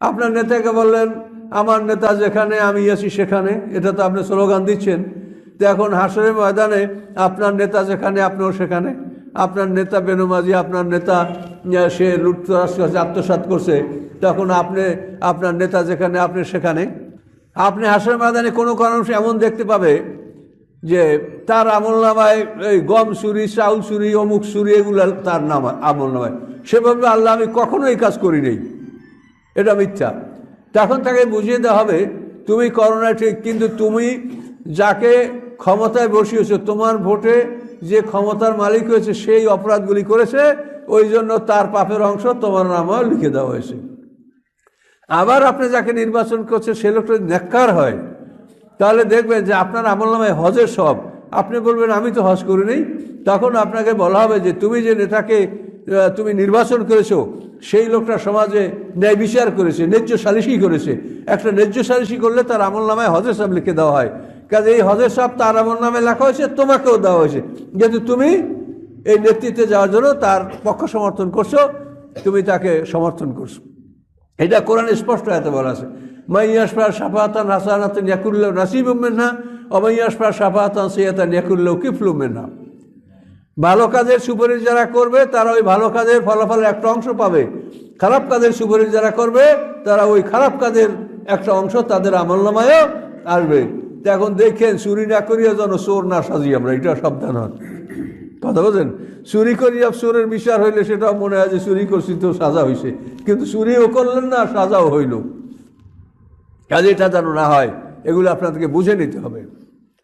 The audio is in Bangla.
আপনার নেতাকে বললেন, আমার নেতা যেখানে, আমি আছি সেখানে। এটা তো আপনি স্লোগান দিচ্ছেন। তো এখন হাসরের ময়দানে আপনার নেতা যেখানে, আপনিও সেখানে। আপনার নেতা বেনুমাজি আপনার নেতা সে লুটতরাজ করছে আত্মসাৎ করছে। তখন আপনি, আপনার নেতা যেখানে, আপনি সেখানে। আপনি হাসরের ময়দানে কোনো কারণ এমন দেখতে পাবে যে তার আমল নামায় এই গম চুরি চাউল চুরি অমুক চুরি এগুলো তার নাম আমল নামায় সেভাবে আল্লাহ আমি কখনো এই কাজ করি নেই। এটা মিথ্যা। তখন তাকে বুঝিয়ে দেওয়া হবে, তুমি করোনা ঠিক, কিন্তু তুমি যাকে ক্ষমতায় বসিয়েছো, তোমার ভোটে যে ক্ষমতার মালিক হয়েছে, সেই অপরাধগুলি করেছে, ওই জন্য তার পাপের অংশ তোমার নামও লিখে দেওয়া হয়েছে। আবার আপনি যাকে নির্বাচন করছে সে লোকটা নেককার হয়, তাহলে দেখবেন যে আপনার আমল নামে হজের সব। আপনি বলবেন, আমি তো হজ করিনি। তখন আপনাকে বলা হবে যে, তুমি যে নেতাকে তুমি নির্বাচন করেছ সেই লোকটা সমাজে ন্যায় বিচার করেছে, ন্যায্য সালিশি করেছে। একটা ন্যায্য সালিশি করলে তার আমল নামায় হজের সব লিখে দেওয়া হয়। কাজে এই হজের সব তার আমল নামে লেখা হয়েছে, তোমাকেও দেওয়া হয়েছে। যেহেতু তুমি এই নেতৃত্বে যাওয়ার জন্য তার পক্ষ সমর্থন করছ, তুমি তাকে সমর্থন করছ। এটা কোরআনে স্পষ্ট এত বলা আছে। মাইয়াসপা সাফাতান হাসানাতান ইয়াকুল্লাহ নাসিব মেনহা অমাইয়াসপা সাফাতান সিয়াতান ইয়াকুল্লাহ কিফলু মেনহা। ভালো কাজের সুপারিশ যারা করবে, তারা ওই ভালো কাজের ফলাফলের একটা অংশ পাবে। খারাপ কাজের সুপারিশ যারা করবে, তারা ওই খারাপ কাজের একটা অংশ তাদের আমলনামায়ও আসবে। তো এখন দেখেন, চুরি না করিয়া যেন চোর না সাজি আমরা, এটা সাবধান হন। কথা বলছেন? চুরি করিয়া চোরের বিচার হইলে সেটাও মনে হয় যে চুরি করছি তো সাজা হয়েছে কিন্তু চুরিও করলেন না, সাজাও হইল। কাজে এটা যেন না হয়, এগুলো আপনাদেরকে বুঝে নিতে হবে।